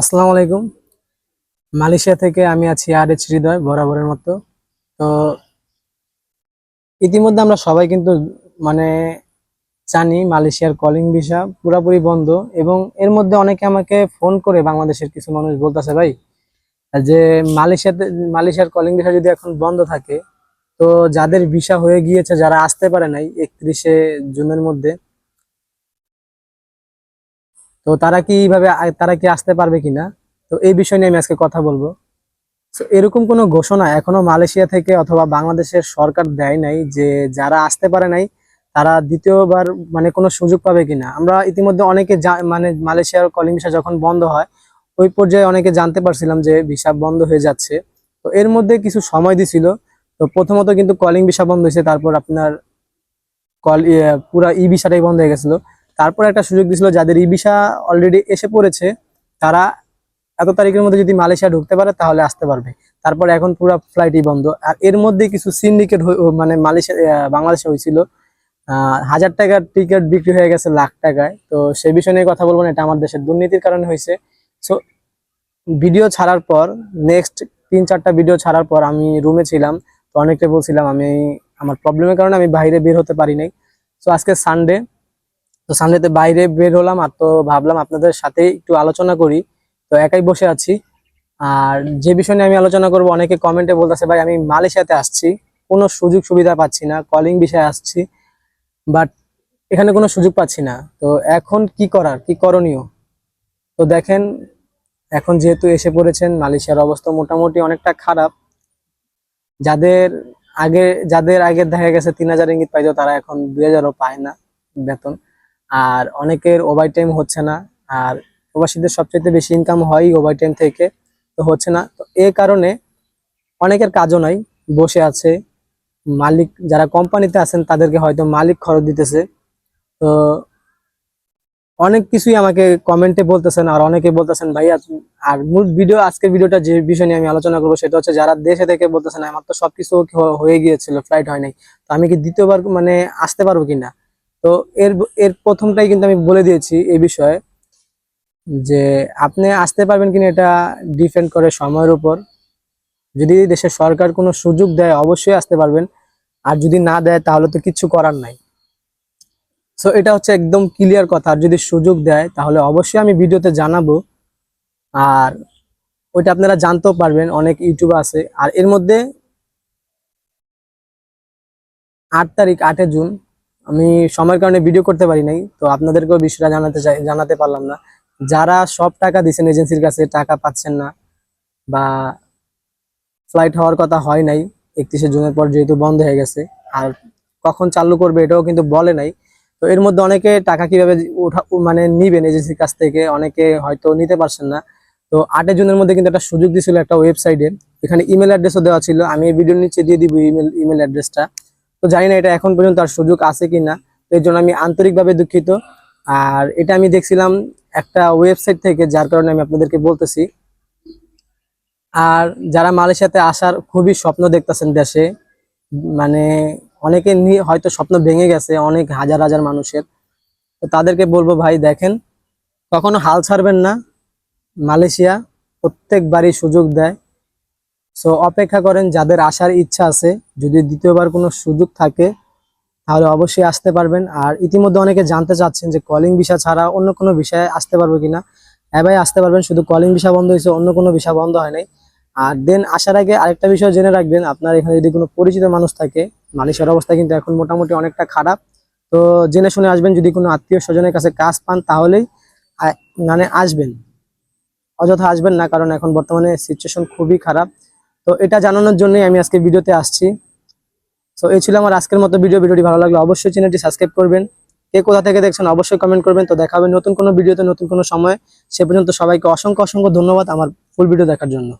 আসসালামু আলাইকুম। মালয়েশিয়া থেকে আমি আছি আর এইচ হৃদয়, বরাবরের মতো। তো ইতিমধ্যে আমরা সবাই কিন্তু মানে জানি মালয়েশিয়ার কলিং ভিসা পুরোপুরি বন্ধ এবং এর মধ্যে অনেকে আমাকে ফোন করে বাংলাদেশের কিছু মানুষ বলতেছে, ভাই, যে মালয়েশিয়াতে, মালয়েশিয়ার কলিং ভিসা যদি এখন বন্ধ থাকে, তো যাদের ভিসা হয়ে গিয়েছে, যারা আসতে পারে নাই একত্রিশে জুনের মধ্যে তো তারা কি এইভাবে তারা কি আসতে পারবে কিনা? তো এই বিষয় নিয়ে আমি আজকে কথা বলব। তো এরকম কোনো ঘোষণা এখনও মালয়েশিয়া থেকে অথবা বাংলাদেশের সরকার দেয় নাই যে যারা আসতে পারে নাই, তারা দ্বিতীয়বার মানে কোনো সুযোগ পাবে কিনা? আমরা ইতিমধ্যে অনেকে মানে মালয়েশিয়ার কলিং ভিসা যখন বন্ধ হয়, ওই পর্যায়ে অনেকে জানতে পারছিলাম যে ভিসা বন্ধ হয়ে যাচ্ছে। তো এর মধ্যে কিছু সময় দিছিল। তো প্রথমত কিন্তু কলিং ভিসা বন্ধ হয়েছে, তারপর আপনার কল পুরা ই ভিসাটাই বন্ধ হয়ে গেছিল। তারপর একটা সুযোগ দিছিল যাদের ই ভিসা অলরেডি এসে পড়েছে, তারা এত তারিখের মধ্যে যদি মালয়েশিয়া ঢুকতে পারে তাহলে আসতে পারবে। তারপর এখন পুরো ফ্লাইটই বন্ধ। আর এর মধ্যে কিছু সিন্ডিকেট মানে মালয়েশিয়া বাংলাদেশে হয়েছিল। হাজার টাকার টিকিট বিক্রি হয়ে গেছে লাখ টাকায়। তো সেই বিষয় নিয়ে কথা বলব না, এটা আমার দেশের দুর্নীতির কারণে হয়েছে। সো ভিডিও ছাড়ার পর নেক্সট তিন চারটা ভিডিও ছাড়ার পর আমি রুমে ছিলাম। তো অনেকটা বলছিলাম, আমি, আমার প্রবলেমের কারণে আমি বাইরে বের হতে পারি নাই। তো আজকে সানডে তো সানডেতে বাইরে বের হলাম আর তো ভাবলাম আপনাদের সাথে একটু আলোচনা করি। তো একাই বসে আছি। আর যে বিষয় নিয়ে আমি আলোচনা করব, অনেকে কমেন্টে বলতেছে, ভাই, আমি মালয়েশিয়াতে আসছি। কোনো সুযোগ সুবিধা পাচ্ছি না। কলিং বিষয়ে আসছি। বাট এখানে কোনো সুযোগ পাচ্ছি না। তো এখন কি করার? কি করণীয়? তো দেখেন, এখন যেহেতু এসে পড়েছেন, মালয়েশিয়ার অবস্থা মোটামুটি অনেকটা খারাপ। যাদের আগে যাদের আগে দেখা গেছে তিন হাজার ইঙ্গিত পাইতো, তারা এখন দুই হাজারও পায় না বেতন। আর অনেকের ওভার টাইম হচ্ছে না, আর প্রবাসীদের সবচেয়ে বেশি ইনকাম হয় ওভার টাইম থেকে, তো হচ্ছে না। তো এই কারণে অনেকের কাজও নাই, বসে আছে। মালিক, যারা কোম্পানিতে আছেন, তাদেরকে হয়তো মালিক খরচ দিতেছে। তো অনেক কিছুই আমাকে কমেন্টে বলতেছেন, আর অনেকে বলতেছেন, ভাইয়া, আর মূল ভিডিও আজকের ভিডিওটা যে বিষয় নিয়ে আমি আলোচনা করব, সেটা হচ্ছে যারা দেশে থেকে বলতেছেন, আমার তো সবকিছু হয়ে গিয়েছিল ফ্লাইট হয় নাই। তো আমি কি দ্বিতীয়বার মানে আসতে পারব কিনা? তো এর এর প্রথমটাই কিন্তু আমি বলে দিয়েছি এই বিষয়ে যে আপনি আসতে পারবেন কিনা এটা ডিপেন্ড করে সময়ের উপর। যদি দেশের সরকার কোনো সুযোগ দেয়, অবশ্যই আসতে পারবেন। আর যদি না দেয়, তাহলে তো কিছু করার নাই। সো এটা হচ্ছে একদম ক্লিয়ার কথা। আর যদি সুযোগ দেয়, তাহলে অবশ্যই আমি ভিডিওতে জানাব। আর ওইটা আপনারা জানতেও পারবেন, অনেক ইউটিউব আছে। আর এর মধ্যে আট তারিখ, আটে জুন আমি সময়ের কারণে ভিডিও করতে পারি নাই, তো আপনাদেরকেও বিষয়টা জানাতে চাই, জানাতে পারলাম না। যারা সব টাকা দিচ্ছেন এজেন্সির কাছে, টাকা পাচ্ছেন না বা ফ্লাইট হওয়ার কথা হয় নাই, একত্রিশে জুনের পর যেহেতু বন্ধ হয়ে গেছে, আর কখন চালু করবে এটাও কিন্তু বলে নাই। তো এর মধ্যে অনেকে টাকা কীভাবে উঠা মানে নিবেন এজেন্সির কাছ থেকে, অনেকে হয়তো নিতে পারছেন না। তো আটই জুনের মধ্যে কিন্তু একটা সুযোগ দিয়েছিল একটা ওয়েবসাইটে এখানে ইমেল অ্যাড্রেসও দেওয়া ছিল। আমি এই ভিডিওর নিচে দিয়ে দিব ইমেল ইমেল অ্যাড্রেসটা তো জানি না এটা এখন পর্যন্ত আর সুযোগ আছে কি না এর জন্য আমি আন্তরিকভাবে দুঃখিত। আর এটা আমি দেখছিলাম একটা ওয়েবসাইট থেকে, যার কারণে আমি আপনাদেরকে বলতেছি। আর যারা মালয়েশিয়াতে আসার খুবই স্বপ্ন দেখতেছেন দেশে মানে অনেকে হয়তো স্বপ্ন ভেঙে গেছে অনেক হাজার হাজার মানুষের। তো তাদেরকে বলব ভাই, দেখেন, কখনো হাল ছাড়বেন না। মালয়েশিয়া প্রত্যেকবারই সুযোগ দেয়। সো অপেক্ষা করেন, যাদের আসার ইচ্ছা আছে, যদি দ্বিতীয়বার কোনো সুযোগ থাকে, তাহলে অবশ্যই আসতে পারবেন। আর ইতিমধ্যে অনেকে জানতে চাচ্ছেন যে কলিং ভিসা ছাড়া অন্য কোনো বিষয়ে আসতে পারব কিনা। হ্যাঁ আসতে পারবেন, শুধু কলিং ভিসা বন্ধ হয়েছে, অন্য কোনো ভিসা বন্ধ হয় নাই। আর দেন আসার আগে আরেকটা বিষয় জেনে রাখবেন, আপনার এখানে যদি কোনো পরিচিত মানুষ থাকে, মালয়েশিয়ার অবস্থা কিন্তু এখন মোটামুটি অনেকটা খারাপ। তো জেনে শুনে আসবেন, যদি কোনো আত্মীয় স্বজনের কাছে কাজ পান, তাহলেই মানে আসবেন। অযথা আসবেন না, কারণ এখন বর্তমানে সিচুয়েশন খুবই খারাপ। তো এটা জানানোর জন্যই আমি আজকে ভিডিওতে আসছি। তো এই ছিল আমার আজকের মতো ভিডিও। ভিডিওটি ভালো লাগলে অবশ্যই চ্যানেলটি সাবস্ক্রাইব করবেন। কে কোথা থেকে দেখছেন অবশ্যই কমেন্ট করবেন। তো দেখাবেন নতুন কোনো ভিডিওতে, নতুন কোনো সময়। সে পর্যন্ত সবাইকে অসংখ্য অসংখ্য ধন্যবাদ আমার ফুল ভিডিও দেখার জন্য।